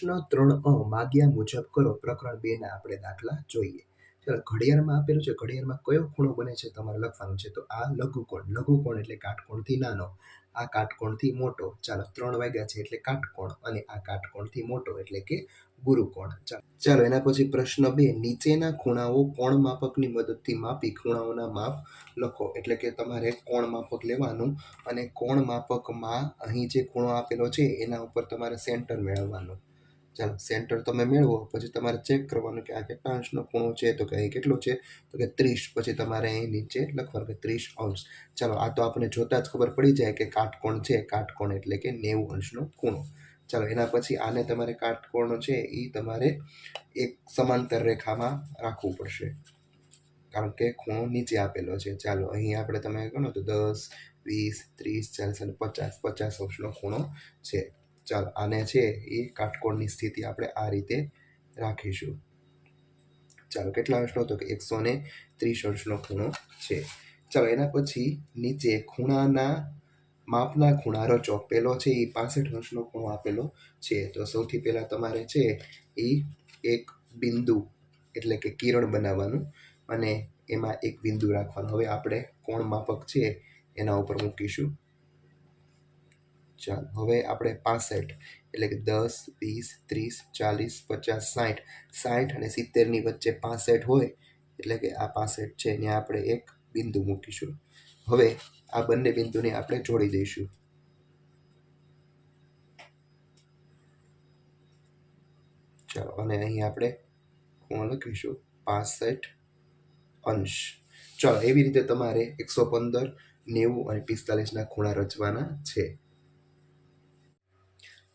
પ્રશ્ન ત્રણ અ માગ્યા મુજબ કરો. પ્રકરણ બે ના આપણે દાખલા જોઈએ. ચાલો, ઘડિયાળમાં આપેલું છે. ઘડિયાળમાં કયો ખૂણો બને છે તમારે લખવાનું છે? તો આ લઘુકોણ. લઘુકોણ એટલે કાટકોણથી નાનો. આ કાટકોણથી મોટો. ચાલો, ત્રણ વાગ્યા છે એટલે કાટકોણ અને આ કાટકોણથી મોટો એટલે કે ગુરુકોણ. ચાલો એના પછી પ્રશ્ન બે. નીચેના ખૂણાઓ કોણ માપકની મદદથી માપી ખૂણાઓના માપ લખો. એટલે કે તમારે કોણ માપક લેવાનું અને કોણ માપકમાં અહીં જે ખૂણો આપેલો છે એના ઉપર તમારે સેન્ટર મેળવવાનું. ચાલો સેન્ટર તમે મેળવો, પછી તમારે ચેક કરવાનું કે આ કેટલા અંશનો ખૂણો છે, તો કે અહીં કેટલો છે, તો કે ત્રીસ, પછી તમારે અહીં નીચે લખવાનું કે ત્રીસ અંશ. ચાલો, આ તો આપણે જોતા જ ખબર પડી જાય કે કાટકોણ છે, કાટકોણ એટલે કે નેવું અંશનો ખૂણો. ચાલો, એના પછી આને તમારે કાટકોણ છે એ તમારે એક સમાંતર રેખામાં રાખવું પડશે. કારણ કે ખૂણો નીચે આપેલો છે. ચાલો, અહીં આપણે તમે ગણો તો દસ, વીસ, ત્રીસ, ચાલીસ અને પચાસ પચાસ અંશનો ખૂણો છે. ચાલો, આને છે એ કાટકોણની સ્થિતિ આપણે આ રીતે રાખીશું. ચાલો, કેટલા અંશનો? તો કે એકસો ને ત્રીસ અંશનો ખૂણો છે. ચાલો, એના પછી નીચે ખૂણાના માપના ખૂણારો ચોક પહેલો છે, એ પાસઠ અંશનો ખૂણો આપેલો છે. તો સૌથી પહેલાં તમારે છે એ એક બિંદુ, એટલે કે કિરણ બનાવવાનું અને એમાં એક બિંદુ રાખવાનું. હવે આપણે કોણ માપક છે એના ઉપર મૂકીશું. ચાલો, હવે આપણે પાસઠ, એટલે કે દસ, વીસ, ત્રીસ, ચાલીસ, પચાસ સાઠ સાઠ અને સિત્તેરની વચ્ચે પાસઠ હોય, એટલે કે આ પાસઠ છે ત્યાં આપણે એક બિંદુ મૂકીશું. હવે આ બંને બિંદુને આપણે જોડી દઈશું. ચાલો, અને અહીં આપણે ખૂણો લખીશું, પાસઠ અંશ. ચાલો, એવી રીતે તમારે એકસો પંદર, નેવું અને પિસ્તાલીસના ખૂણા રચવાના છે.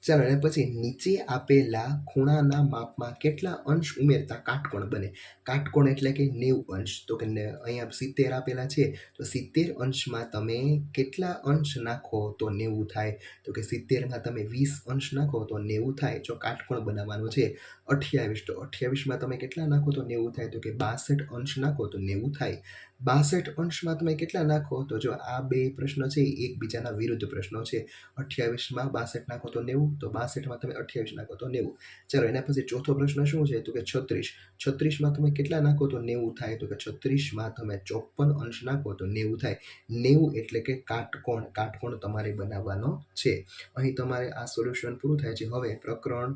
ચાલો અને પછી નીચે આપેલા ખૂણાના માપમાં કેટલા અંશ ઉમેરતા કાટકોણ બને? કાટકોણ એટલે કે નેવું અંશ. તો કે અહીંયા સિત્તેર આપેલા છે. તો સિત્તેર અંશમાં તમે કેટલા અંશ નાખો તો નેવું થાય? તો કે સિત્તેરમાં તમે વીસ અંશ નાખો તો નેવું થાય. જો કાટકોણ બનાવવાનો છે અઠ્યાવીસ, તો અઠ્યાવીસમાં તમે કેટલા નાખો તો નેવું થાય? તો કે બાસઠ અંશ નાખો તો નેવું થાય. બાસઠ અંશમાં તમે કેટલા નાખો? તો જો આ બે પ્રશ્નો છે એકબીજાના વિરુદ્ધ પ્રશ્નો છે. અઠ્યાવીસમાં બાસઠ નાખો તો નેવું, તો બાસઠમાં તમે અઠ્યાવીસ નાખો તો નેવું. ચાલો, એના પછી ચોથો પ્રશ્ન શું છે? તો કે છત્રીસ. છત્રીસમાં તમે કેટલા નાખો તો નેવું થાય? તો કે છત્રીસમાં તમે ચોપન અંશ નાખો તો નેવું થાય. નેવું એટલે કે કાટકોણ. કાટકોણ તમારે બનાવવાનો છે. અહીં તમારે આ સોલ્યુશન પૂરું થાય છે. હવે પ્રકરણ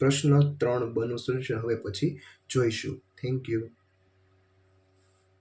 પ્રશ્ન ત્રણ બનું સોલ્યુશન હવે પછી જોઈશું. Thank you